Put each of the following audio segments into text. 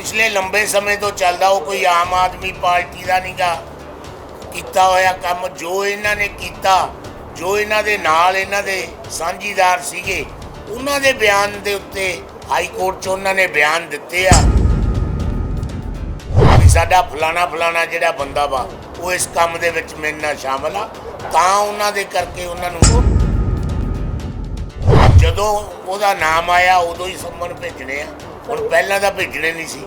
ਪਿਛਲੇ ਲੰਬੇ ਸਮੇਂ ਤੋਂ ਚੱਲਦਾ ਉਹ ਕੋਈ ਆਮ ਆਦਮੀ ਪਾਰਟੀ ਦਾ ਨਹੀਂਗਾ ਕੀਤਾ ਹੋਇਆ ਕੰਮ ਜੋ ਇਹਨਾਂ ਨੇ ਕੀਤਾ, ਜੋ ਇਹਨਾਂ ਦੇ ਨਾਲ ਇਹਨਾਂ ਦੇ ਸਾਂਝੀਦਾਰ ਸੀਗੇ, ਉਹਨਾਂ ਦੇ ਬਿਆਨ ਦੇ ਉੱਤੇ ਹਾਈ ਕੋਰਟ 'ਚ ਉਹਨਾਂ ਨੇ ਬਿਆਨ ਦਿੱਤੇ ਆ ਵੀ ਸਾਡਾ ਫਲਾਣਾ ਫਲਾਣਾ ਜਿਹੜਾ ਬੰਦਾ ਵਾ, ਉਹ ਇਸ ਕੰਮ ਦੇ ਵਿੱਚ ਮੇਰੇ ਨਾਲ ਸ਼ਾਮਲ ਆ। ਤਾਂ ਉਹਨਾਂ ਦੇ ਕਰਕੇ ਉਹਨਾਂ ਨੂੰ ਜਦੋਂ ਉਹਦਾ ਨਾਮ ਆਇਆ, ਉਦੋਂ ਹੀ ਸੰਮਨ ਭੇਜਣੇ ਆ। ਹੁਣ ਪਹਿਲਾਂ ਤਾਂ ਭੇਜਣੇ ਨਹੀਂ ਸੀ।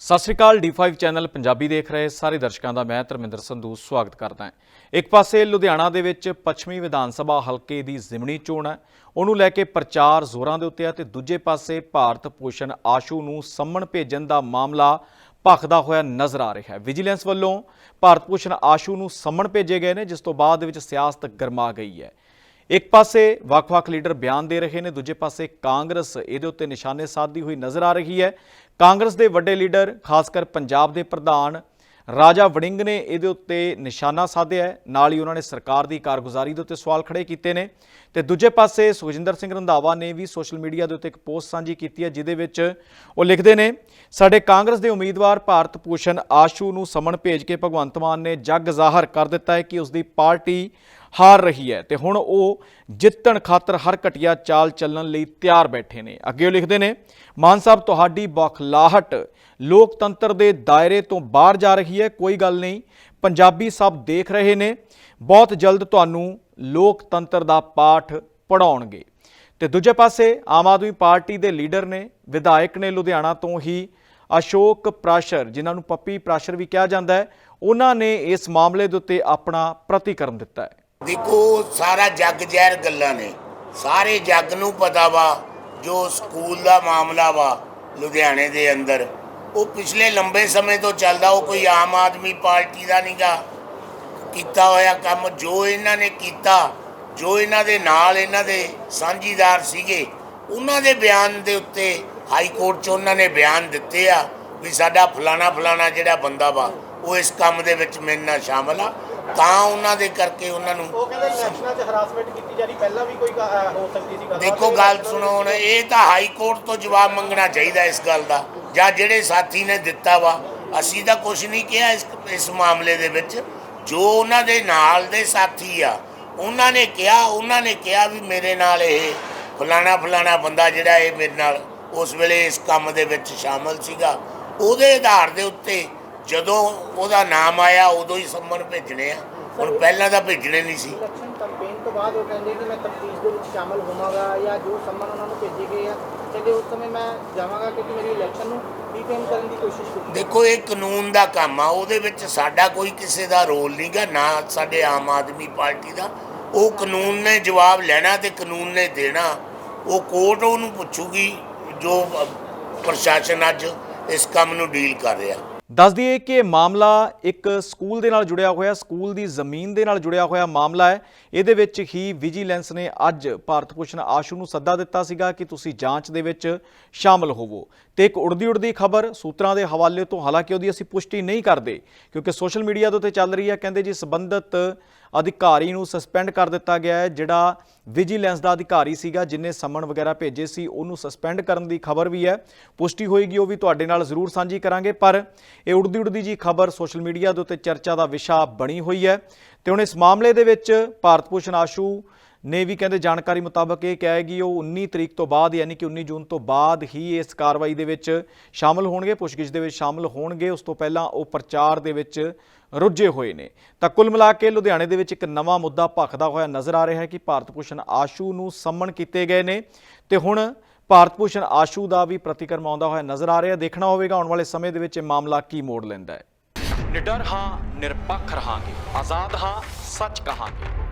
ਸਤਿ ਸ਼੍ਰੀ ਅਕਾਲ D5 ਚੈਨਲ ਪੰਜਾਬੀ ਦੇਖ ਰਹੇ ਸਾਰੇ ਦਰਸ਼ਕਾਂ ਦਾ, ਮੈਂ ਧਰਮਿੰਦਰ ਸੰਧੂ ਸਵਾਗਤ ਕਰਦਾ ਹਾਂ। ਇੱਕ ਪਾਸੇ ਲੁਧਿਆਣਾ ਦੇ ਵਿੱਚ ਪੱਛਮੀ ਵਿਧਾਨ ਸਭਾ ਹਲਕੇ ਦੀ ਜ਼ਿਮਣੀ ਚੋਣ ਹੈ। ਉਹਨੂੰ ਲੈ ਕੇ ਪ੍ਰਚਾਰ ਜ਼ੋਰਾਂ ਦੇ ਉੱਤੇ ਹੈ ਤੇ ਦੂਜੇ ਪਾਸੇ ਭਾਰਤ ਭੂਸ਼ਣ ਆਸ਼ੂ ਨੂੰ ਸੰਮਣ ਭੇਜਣ ਦਾ ਮਾਮਲਾ ਭਖਦਾ ਹੋਇਆ ਨਜ਼ਰ ਆ ਰਿਹਾ ਹੈ। ਵਿਜੀਲੈਂਸ ਵੱਲੋਂ ਭਾਰਤ ਭੂਸ਼ਣ ਆਸ਼ੂ ਨੂੰ ਸੰਮਣ ਭੇਜੇ ਗਏ ਨੇ, ਜਿਸ ਤੋਂ ਬਾਅਦ ਵਿੱਚ ਸਿਆਸਤ ਗਰਮਾ ਗਈ ਹੈ। ਇੱਕ ਪਾਸੇ ਵੱਖ-ਵੱਖ ਲੀਡਰ ਬਿਆਨ ਦੇ ਰਹੇ ਨੇ, ਦੂਜੇ ਪਾਸੇ ਕਾਂਗਰਸ ਇਹਦੇ ਉੱਤੇ ਨਿਸ਼ਾਨੇ ਸਾਧਦੀ ਹੋਈ ਨਜ਼ਰ ਆ ਰਹੀ ਹੈ। ਕਾਂਗਰਸ ਦੇ ਵੱਡੇ ਲੀਡਰ, ਖਾਸ ਕਰ ਪੰਜਾਬ ਦੇ ਪ੍ਰਧਾਨ ਰਾਜਾ ਵੜਿੰਗ ਨੇ ਇਹਦੇ ਉੱਤੇ ਨਿਸ਼ਾਨਾ ਸਾਧਿਆ ਨਾਲ ਹੀ ਉਹਨਾਂ ਨੇ ਸਰਕਾਰ ਦੀ ਕਾਰਗੁਜ਼ਾਰੀ ਦੇ ਉੱਤੇ ਸਵਾਲ ਖੜੇ ਕੀਤੇ ਨੇ। ਤੇ ਦੂਜੇ ਪਾਸੇ ਸੁਖਜਿੰਦਰ ਸਿੰਘ ਰੰਧਾਵਾ ਨੇ ਵੀ ਸੋਸ਼ਲ ਮੀਡੀਆ ਦੇ ਉੱਤੇ ਇੱਕ ਪੋਸਟ ਸਾਂਝੀ ਕੀਤੀ ਹੈ, ਜਿਹਦੇ ਵਿੱਚ ਉਹ ਲਿਖਦੇ ਨੇ, ਸਾਡੇ ਕਾਂਗਰਸ ਦੇ ਉਮੀਦਵਾਰ ਭਾਰਤ ਭੂਸ਼ਣ ਆਸ਼ੂ ਨੂੰ ਸਮਨ ਭੇਜ ਕੇ ਭਗਵੰਤ ਮਾਨ ਨੇ ਜੱਗ ਜ਼ਾਹਰ ਕਰ ਦਿੱਤਾ ਹੈ ਕਿ ਉਸ ਦੀ ਪਾਰਟੀ ਹਾਰ ਰਹੀ ਹੈ ਤੇ ਹੁਣ ਉਹ ਜਿੱਤਣ ਖਾਤਰ ਹਰ ਘਟੀਆ ਚਾਲ ਚੱਲਣ ਲਈ ਤਿਆਰ ਬੈਠੇ ਨੇ। ਅੱਗੇ ਉਹ ਲਿਖਦੇ ਨੇ, ਮਾਨ ਸਾਹਿਬ, ਤੁਹਾਡੀ ਬੌਖਲਾਹਟ ਲੋਕਤੰਤਰ ਦੇ ਦਾਇਰੇ ਤੋਂ ਬਾਹਰ ਜਾ ਰਹੀ ਹੈ, ਕੋਈ ਗੱਲ ਨਹੀਂ। ਪੰਜਾਬੀ ਸਭ ਦੇਖ ਰਹੇ ਨੇ, ਬਹੁਤ ਜਲਦ ਤੁਹਾਨੂੰ ਲੋਕਤੰਤਰ ਦਾ ਪਾਠ ਪੜਾਉਣਗੇ ਤੇ ਦੂਜੇ ਪਾਸੇ ਆਮ ਆਦਮੀ ਪਾਰਟੀ ਦੇ ਲੀਡਰ ਨੇ, ਵਿਧਾਇਕ ਨੇ ਲੁਧਿਆਣਾ ਤੋਂ ਹੀ ਅਸ਼ੋਕ ਪ੍ਰਾਸ਼ਰ, ਜਿਨ੍ਹਾਂ ਨੂੰ ਪੱਪੀ ਪ੍ਰਾਸ਼ਰ ਵੀ ਕਿਹਾ ਜਾਂਦਾ ਹੈ, ਉਹਨਾਂ ਨੇ ਇਸ ਮਾਮਲੇ ਦੇ ਉੱਤੇ ਆਪਣਾ ਪ੍ਰਤੀਕਰਮ ਦਿੱਤਾ ਹੈ। ਦੇਖੋ, ਸਾਰਾ ਜੱਗ ਜ਼ਹਿਰ ਗੱਲਾਂ ਨੇ। ਸਾਰੇ ਜੱਗ ਨੂੰ ਪਤਾ ਵਾ, ਜੋ ਸਕੂਲ ਦਾ ਮਾਮਲਾ ਵਾ, ਲੁਧਿਆਣੇ ਦੇ ਅੰਦਰ। ਉਹ ਪਿਛਲੇ ਲੰਬੇ ਸਮੇਂ ਤੋਂ ਚੱਲਦਾ, ਉਹ ਕੋਈ ਆਮ ਆਦਮੀ ਪਾਰਟੀ ਦਾ ਨਹੀਂਗਾ ਕੀਤਾ ਹੋਇਆ ਕੰਮ ਜੋ ਇਹਨਾਂ ਨੇ ਕੀਤਾ, ਜੋ ਇਹਨਾਂ ਦੇ ਨਾਲ ਇਹਨਾਂ ਦੇ ਸਾਂਝੀਦਾਰ ਸੀਗੇ, ਉਹਨਾਂ ਦੇ ਬਿਆਨ ਦੇ ਉੱਤੇ ਹਾਈ ਕੋਰਟ 'ਚ ਉਹਨਾਂ ਨੇ ਬਿਆਨ ਦਿੱਤੇ ਆ ਵੀ ਸਾਡਾ ਫਲਾਣਾ ਫਲਾਣਾ ਜਿਹੜਾ ਬੰਦਾ ਵਾ ਉਹ ਇਸ ਕੰਮ ਦੇ ਵਿੱਚ ਮੇਰੇ ਨਾਲ ਸ਼ਾਮਲ ਆ। ਤਾਂ ਉਹਨਾਂ ਦੇ ਕਰਕੇ ਉਹਨਾਂ ਨੂੰ ਉਹ ਕਹਿੰਦੇ ਇਲੈਕਸ਼ਨਾਂ 'ਚ ਹਰਾਸਮੈਂਟ ਕੀਤੀ ਜਾ ਰਹੀ ਪਹਿਲਾਂ ਵੀ ਕੋਈ ਹੋ ਸਕਦੀ ਸੀ ਗੱਲ। ਦੇਖੋ ਗੱਲ ਸੁਣੋ ਹੁਣ ਇਹ ਤਾਂ ਹਾਈ ਕੋਰਟ ਤੋਂ ਜਵਾਬ ਮੰਗਣਾ ਚਾਹੀਦਾ ਇਸ ਗੱਲ ਦਾ। ਜਾਂ ਜਿਹੜੇ ਸਾਥੀ ਨੇ ਦਿੱਤਾ ਵਾ ਅਸੀਂ ਤਾਂ ਕੁਝ ਨਹੀਂ ਕਿਹਾ ਇਸ ਇਸ ਮਾਮਲੇ ਦੇ ਵਿੱਚ। ਜੋ ਉਹਨਾਂ ਦੇ ਨਾਲ ਦੇ ਸਾਥੀ ਆ ਉਹਨਾਂ ਨੇ ਕਿਹਾ ਉਹਨਾਂ ਨੇ ਕਿਹਾ ਵੀ ਮੇਰੇ ਨਾਲ ਇਹ ਫਲਾਣਾ ਫਲਾਣਾ ਬੰਦਾ ਜਿਹੜਾ ਇਹ ਮੇਰੇ ਨਾਲ ਉਸ ਵੇਲੇ ਇਸ ਕੰਮ ਦੇ ਵਿੱਚ ਸ਼ਾਮਲ ਸੀਗਾ। ਉਹਦੇ ਆਧਾਰ ਦੇ ਉੱਤੇ ਜਦੋਂ ਉਹਦਾ ਨਾਮ ਆਇਆ ਉਦੋਂ ਹੀ ਸੰਮਨ ਭੇਜਣੇ ਆ। ਹੁਣ ਪਹਿਲਾਂ ਤਾਂ ਭੇਜਣੇ ਨਹੀਂ ਸੀ। ਇਲੈਕਸ਼ਨ ਕੈਂਪੇਨ ਤੋਂ ਬਾਅਦ ਉਹ ਕਹਿੰਦੇ ਕਿ ਮੈਂ ਤਫਤੀਸ਼ ਦੇ ਵਿੱਚ ਸ਼ਾਮਲ ਹੋਵਾਂਗਾ ਜਾਂ ਜੋ ਸੰਮਨ ਉਹਨਾਂ ਨੂੰ ਭੇਜੇ ਗਏ ਆ ਕਹਿੰਦੇ ਉਸ ਸਮੇਂ ਮੈਂ ਜਾਵਾਂਗਾ ਕਿਉਂਕਿ ਮੇਰੀ ਇਲੈਕਸ਼ਨ ਨੂੰ ਡੀਫੇਮ ਕਰਨ ਦੀ ਕੋਸ਼ਿਸ਼ ਕੀਤੀ ਦੇਖੋ ਇਹ ਕਾਨੂੰਨ ਦਾ ਕੰਮ ਆ। ਉਹਦੇ ਵਿੱਚ ਸਾਡਾ ਕੋਈ ਕਿਸੇ ਦਾ ਰੋਲ ਨਹੀਂਗਾ ਨਾ ਸਾਡੇ ਆਮ ਆਦਮੀ ਪਾਰਟੀ ਦਾ। ਉਹ ਕਾਨੂੰਨ ਨੇ ਜਵਾਬ ਲੈਣਾ ਤੇ ਕਾਨੂੰਨ ਨੇ ਦੇਣਾ। ਉਹ ਕੋਰਟ ਉਹਨੂੰ ਪੁੱਛੂਗੀ ਜੋ ਪ੍ਰਸ਼ਾਸਨ ਅੱਜ ਇਸ ਕੰਮ ਨੂੰ ਡੀਲ ਕਰ ਰਿਹਾ। ਦੱਸ ਦਈਏ ਕਿ ਇਹ ਮਾਮਲਾ ਇੱਕ ਸਕੂਲ ਦੇ ਨਾਲ ਜੁੜਿਆ ਹੋਇਆ, ਸਕੂਲ ਦੀ ਜ਼ਮੀਨ ਦੇ ਨਾਲ ਜੁੜਿਆ ਹੋਇਆ ਮਾਮਲਾ ਹੈ। ਇਹਦੇ ਵਿੱਚ ਹੀ ਵਿਜੀਲੈਂਸ ਨੇ ਅੱਜ ਭਾਰਤ ਭੂਸ਼ਣ ਆਸ਼ੂ ਨੂੰ ਸੱਦਾ ਦਿੱਤਾ ਸੀਗਾ ਕਿ ਤੁਸੀਂ ਜਾਂਚ ਦੇ ਵਿੱਚ ਸ਼ਾਮਲ ਹੋਵੋ। ਤੇ ਇੱਕ ਉੜਦੀ ਉੜਦੀ ਖਬਰ ਸੂਤਰਾਂ ਦੇ ਹਵਾਲੇ ਤੋਂ ਹਾਲਾਂਕਿ ਉਹਦੀ ਅਸੀਂ ਪੁਸ਼ਟੀ ਨਹੀਂ ਕਰਦੇ, ਕਿਉਂਕਿ ਸੋਸ਼ਲ ਮੀਡੀਆ ਦੇ ਉੱਤੇ ਚੱਲ ਰਹੀ ਹੈ। ਕਹਿੰਦੇ ਜੀ, ਸੰਬੰਧਿਤ ਅਧਿਕਾਰੀ ਨੂੰ ਸਸਪੈਂਡ ਕਰ ਦਿੱਤਾ ਗਿਆ ਹੈ, ਜਿਹੜਾ ਵਿਜੀਲੈਂਸ ਦਾ ਅਧਿਕਾਰੀ ਸੀਗਾ, ਜਿਨੇ ਸਮਨ ਵਗੈਰਾ ਭੇਜੇ ਸੀ, ਉਹਨੂੰ ਸਸਪੈਂਡ ਕਰਨ ਦੀ ਖਬਰ ਵੀ ਹੈ। ਪੁਸ਼ਟੀ ਹੋਏਗੀ, ਉਹ ਵੀ ਤੁਹਾਡੇ ਨਾਲ ਜ਼ਰੂਰ ਸਾਂਝੀ ਕਰਾਂਗੇ, ਪਰ ਇਹ ਉੜਦੀ ਉੜਦੀ ਜੀ ਖਬਰ ਸੋਸ਼ਲ ਮੀਡੀਆ ਦੇ ਉੱਤੇ ਚਰਚਾ ਦਾ ਵਿਸ਼ਾ ਬਣੀ ਹੋਈ ਹੈ। ਤੇ ਹੁਣ ਇਸ ਮਾਮਲੇ ਦੇ ਵਿੱਚ ਭਾਰਤ ਭੂਸ਼ਣ ਆਸ਼ੂ ਨੇ ਵੀ ਕਹਿੰਦੇ ਜਾਣਕਾਰੀ ਮੁਤਾਬਕ ਇਹ ਕਿਹਾ ਹੈ ਕਿ ਉਹ 19 ਤਰੀਕ ਤੋਂ ਬਾਅਦ, ਯਾਨੀ ਕਿ 19 ਜੂਨ ਤੋਂ ਬਾਅਦ ਹੀ ਇਸ ਕਾਰਵਾਈ ਦੇ ਵਿੱਚ ਸ਼ਾਮਲ ਹੋਣਗੇ, ਪੁੱਛਗਿੱਛ ਦੇ ਵਿੱਚ ਸ਼ਾਮਲ ਹੋਣਗੇ। ਉਸ ਤੋਂ ਪਹਿਲਾਂ ਉਹ ਪ੍ਰਚਾਰ ਦੇ ਵਿੱਚ ਰੁੱਝੇ ਹੋਏ ਨੇ। ਤਾਂ ਕੁੱਲ ਮਿਲਾ ਕੇ ਲੁਧਿਆਣੇ ਦੇ ਵਿੱਚ ਇੱਕ ਨਵਾਂ ਮੁੱਦਾ ਭਖਦਾ ਹੋਇਆ ਨਜ਼ਰ ਆ ਰਿਹਾ ਹੈ ਕਿ ਭਾਰਤ ਭੂਸ਼ਣ ਆਸ਼ੂ ਨੂੰ ਸੰਮਣ ਕੀਤੇ ਗਏ ਨੇ। ਤੇ ਹੁਣ ਭਾਰਤ ਭੂਸ਼ਣ ਆਸ਼ੂ ਦਾ ਵੀ ਪ੍ਰਤੀਕਰਮ ਆਉਂਦਾ ਹੋਇਆ ਨਜ਼ਰ ਆ ਰਿਹਾ। ਦੇਖਣਾ ਹੋਵੇਗਾ, ਆਉਣ ਵਾਲੇ ਸਮੇਂ ਦੇ ਵਿੱਚ ਇਹ ਮਾਮਲਾ ਕੀ ਮੋੜ ਲੈਂਦਾ ਹੈ। ਨਿਡਰ ਹਾਂ, ਨਿਰਪੱਖ ਰਹਾਂਗੇ। ਆਜ਼ਾਦ ਹਾਂ, ਸੱਚ ਕਹਾਂਗੇ।